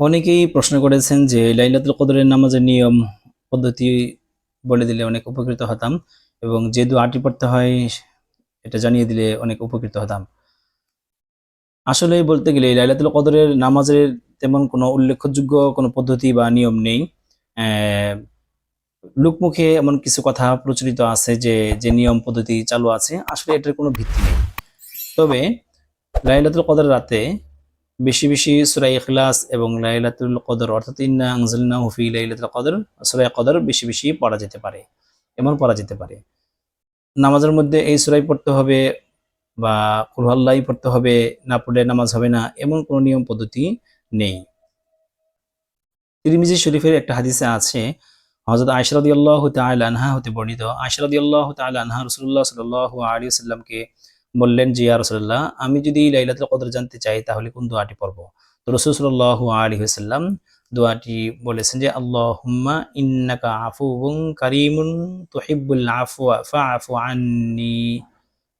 অনেকেই প্রশ্ন করেছেন যে লাইলাতুল কদরের নামাজের নিয়ম, পদ্ধতি বলে দিলে অনেক উপকৃত হতাম এবং যে দোয়াটি পড়তে হয় এটা জানিয়ে দিলে অনেক উপকৃত হতাম। আসলে বলতে গেলে লাইলাতুল কদরের নামাজের তেমন কোনো উল্লেখযোগ্য কোনো পদ্ধতি বা নিয়ম নেই। লোকমুখে এমন কিছু কথা প্রচলিত আছে যে যে নিয়ম, পদ্ধতি চালু আছে। আসলে এটার কোনো ভিত্তি নেই। তবে লাইলাতুল কদর রাতে বেশি বেশি সূরা ইখলাস এবং লাইলাতুল কদর, অর্থাৎ ইন্না আনজালনাহু ফি লাইলাতুল কদর, সূরা কদর বেশি বেশি পড়া যেতে পারে, এমন পড়া যেতে পারে। নামাজের মধ্যে এই সূরাই পড়তে হবে বা কুরআল্লাহ পড়তে হবে, না পড়লে নামাজ হবে না, এমন কোনো নিয়ম পদ্ধতি নেই। তিরমিজি শরীফের একটা হাদিসে আছে, হযরত আয়েশা রাদিয়াল্লাহু তাআলা আনহা হতে বর্ণিত, আয়েশা রাদিয়াল্লাহু তাআলা আনহা রাসূলুল্লাহ সাল্লাল্লাহু আলাইহি ওয়াসাল্লামকে বললেন যে ইয়া রাসূলুল্লাহ, আমি যদি লাইলাতুল কদর জানতে চাই, তাহলে কোন দোয়াটি পড়ব? তো রাসূল সাল্লাল্লাহু আলাইহি ওয়াসাল্লাম দোয়াটি বলেছেন যে ইন্নাকা আফুউন কারীমুন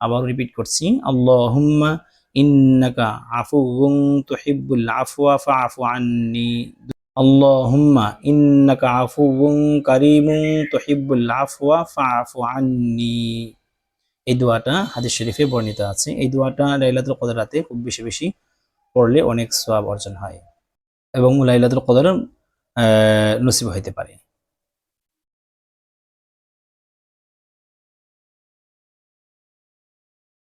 আবার রিপিট করছি ইন্নাকা আফুউন তুহিব্বুল আফওয়া, ফাআফু আন্নি। আল্লাহুম্মা ইন্নাকা ফাআফু আন্নি। এই দোয়াটা হাদিস শরীফে বর্ণিত আছে। এই দোয়াটা লাইলাতুল কদর রাতে খুব বেশি বেশি পড়লে অনেক সোয়াব অর্জন হয় এবং লাইলাতুল কদর নসিব হইতে পারে।